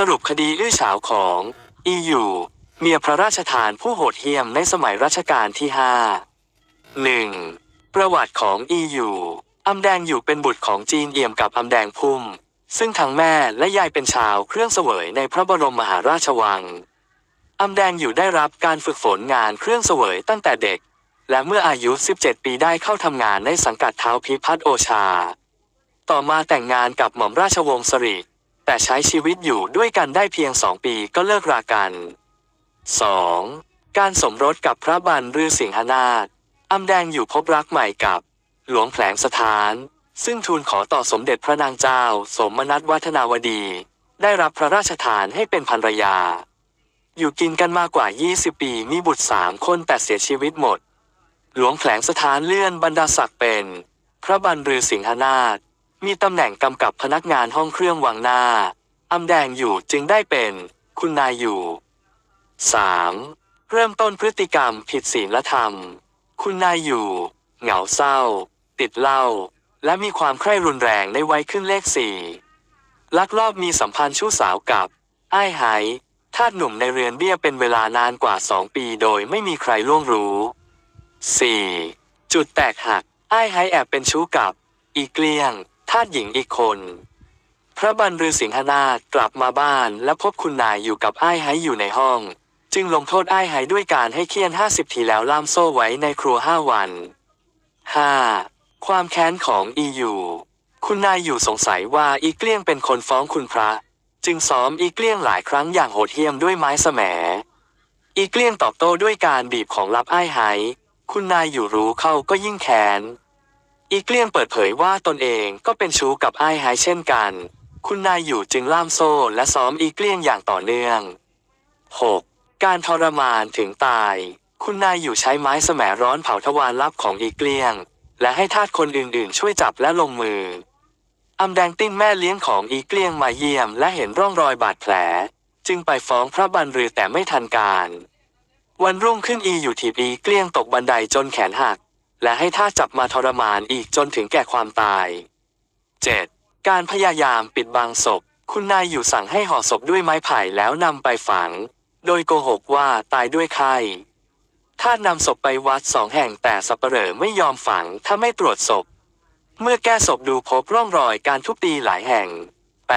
สรุปคดีอื้อฉาวของอียูเมียพระราชทานผู้โหดเหี้ยมในสมัยรัชกาลที่ 5 1. ประวัติของอียูอำแดงอยู่เป็นบุตรของจีนเอี่ยมกับอำแดงพุ่ม ซึ่งทั้งแม่และยายเป็นชาวเครื่องเสวยในพระบรมมหาราชวังอำแดงอยู่ได้รับการฝึกฝนงานเครื่องเสวยตั้งแต่เด็ก และเมื่ออายุ 17 ปีได้เข้าทำงานในสังกัดเท้าพิพัฒน์โอชา ต่อมาแต่งงานกับหม่อมราชวงศ์สริ แต่ใช้ชีวิตอยู่ด้วยกันได้เพียงสองปีก็เลิกรากัน 2. การสมรสกับพระบันรือสิงหนาถอำแดงอยู่พบรักใหม่กับ หลวงแผลงสถาน ซึ่งทูลขอต่อสมเด็จพระนางเจ้า สมนัตวัฒนาวดี ได้รับพระราชทานให้เป็นภรรยา อยู่กินกันมากกว่า 20 ปีมีบุตรสามคนแต่เสียชีวิตหมด หลวงแผลงสถานเลื่อนบรรดาศักดิ์เป็น พระบันรือสิงหนาถ มีตำแหน่งกำกับพนักงานห้องเครื่องวังหน้าอำแดงอยู่จึงได้เป็น คุณนายอยู่ 3. เริ่มต้นพฤติกรรมผิดศีลธรรม คุณนายอยู่ เหงาเศร้า ติดเหล้าและมีความใคร่รุนแรงในวัยขึ้นเลขสี่ลักลอบมีสัมพันธ์ชู้สาวกับ อ้ายไหทาสหนุ่มในเรือนเบี้ยเป็นเวลานานกว่าสองปีโดยไม่มีใครล่วงรู้ 4. จุดแตกหัก อ้ายไหแอบเป็นชู้กับ อีเกลียงาสหญิงอีกคน พระบันรือสิงหนาถกลับมาบ้านและพบคุณนายอยู่กับอ้ายไหอยู่ในห้อง จึงลงโทษอ้ายไหด้วยการให้เคี่ยนห้าสิบทีแล้วล่ามโซ่ไว้ในครัวห้าวัน 5. ความแค้นของอีอยู่คุณนายอยู่สงสัยว่าอีเกลี้ยงเป็นคนฟ้องคุณพระ จึงซ้อมอีเกลี้ยงหลายครั้งอย่างโหดเหี้ยมด้วยไม้แสมอีเกลี้ยงตอบโต้ด้วยการบีบของลับอ้ายไหคุณนายอยู่รู้เข้าก็ยิ่งแค้น อีเกลียงเปิดเผยว่าตนเองก็เป็นชู้กับไอ้ายไฮเช่นกัน คุณนายอยู่จึงล่ามโซ่และซ้อมอีเกลียงอย่างต่อเนื่อง 6. การทรมานถึงตาย คุณนายอยู่ใช้ไม้แสมร้อนเผาทวารลับของอีเกลียง และให้ทาสคนอื่นๆ ช่วยจับและลงมืออำแดงติ้นแม่เลี้ยงของอีเกลียงมาเยี่ยมและเห็นร่องรอยบาดแผล จึงไปฟ้องพระบันรือแต่ไม่ทันการ วันรุ่งขึ้นอีอยู่ถีบอีเกลี้ยงตกบันไดจนแขนหัก และให้ท่าจับมาทรมานอีกจนถึงแก่ความตาย 7. การพยายามปิดบังศพ คุณนายอยู่สั่งให้ห่อศพด้วยไม้ไผ่แล้วนำไปฝัง โดยโกหกว่าตายด้วยไข้ท่านำศพไปวัดสองแห่งแต่สับเปลอไม่ยอมฝังถ้าไม่ตรวจศพ เมื่อแก้ศพดูพบร่องรอยการทุบตีหลายแห่ง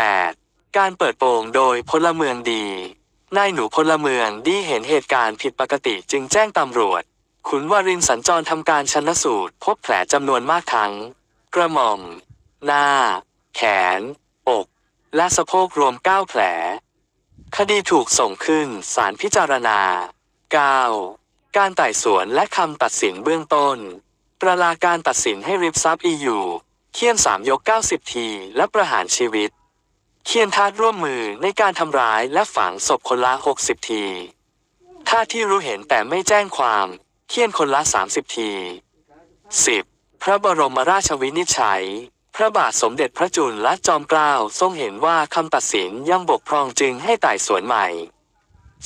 8. การเปิดโปงโดยพลเมืองดี นายหนูพลเมืองดีเห็นเหตุการณ์ผิดปกติจึงแจ้งตำรวจ ขุนวารินสัญจรทำการชันสูตร พบแผลจำนวนมากทั้ง กระหม่อม หน้า แขน อก และสะโพกรวม 9 แผล คดีถูกส่งขึ้นศาลพิจารณา 9. การไต่สวนและคำตัดสินเบื้องต้น ประลาการตัดสินให้ริบทรัพย์อีอยู่เคี่ยนสามยก 90 ทีและประหารชีวิต เคียนทาสร่วมมือในการทำร้ายและฝังศพคนละ 60 ทีทาที่รู้เห็นแต่ไม่แจ้งความ เคียนคนละ 30 ที 10. พระบรมราชวินิจฉัย พระบาทสมเด็จพระจุลและจอมเกล้าทรงเห็นว่าคำตัดสินยังบกพร่องจึงให้ไต่สวนใหม่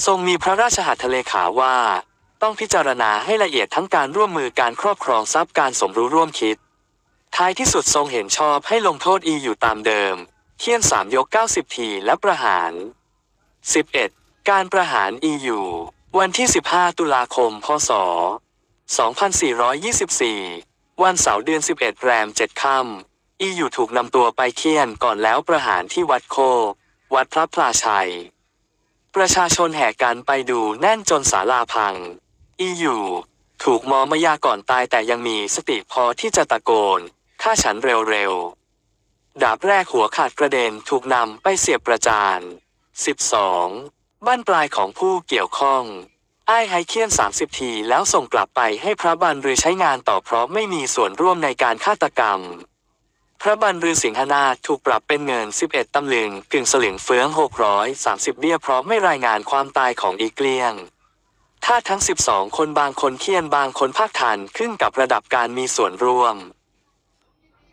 ทรงมีพระราชหัตถเลขาว่า ต้องพิจารณาให้ละเอียดทั้งการร่วมมือการครอบครองทรัพย์การสมรู้ร่วมคิด ท้ายที่สุดทรงเห็นชอบให้ลงโทษอีอยู่ตามเดิมเคี่ยนสามยก 90 ทีและประหาร 11. การประหารอีอยู่ วันที่ 15 ตุลาคม พศ 2424 วันเสาร์เดือน 11 แรม 7 ค่ำอีอยู่ถูกนำตัวไปเคี่ยนก่อนแล้วประหารที่วัดโค วัดพระพลาชัย ประชาชนแห่กันไปดูแน่นจนศาลาพัง อีอยู่ถูกมอมายาก่อนตายแต่ยังมีสติพอที่จะตะโกนฆ่าฉันเร็วๆ ดาบแรกหัวขาดกระเด็นถูกนำไปเสียบประจาน 12. บ้านปลายของผู้เกี่ยวข้องไอ้ไฮเคียน 30 ทีแล้วส่งกลับไปให้พระบันรือใช้งานต่อเพราะไม่มีส่วนร่วมในการฆาตกรรม พระบันรือสิงหนาถถูกปรับเป็นเงิน 11 ตำลึงกึ่งสลึงเฟือง 630 เบี้ยเพราะไม่รายงานความตายของอีเกลียง ถ้าทั้ง 12 คนบางคนเคียนบางคนภาคทันขึ้นกับระดับการมีส่วนร่วม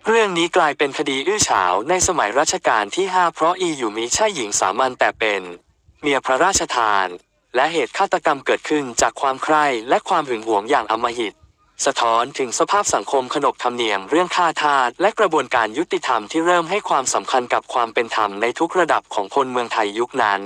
เรื่องนี้กลายเป็นคดีอื้อฉาวในสมัยรัชกาลที่ 5 เพราะอีอยู่มิใช่หญิงสามัญแต่เป็น เมียพระราชทาน และเหตุฆาตกรรมเกิดขึ้นจากความใคร่และความหึงหวงอย่างอมหิต สะท้อนถึงสภาพสังคมขนบธรรมเนียมเรื่องค่าทาสและกระบวนการยุติธรรมที่เริ่มให้ความสำคัญกับความเป็นธรรมในทุกระดับของคนเมืองไทยยุคนั้น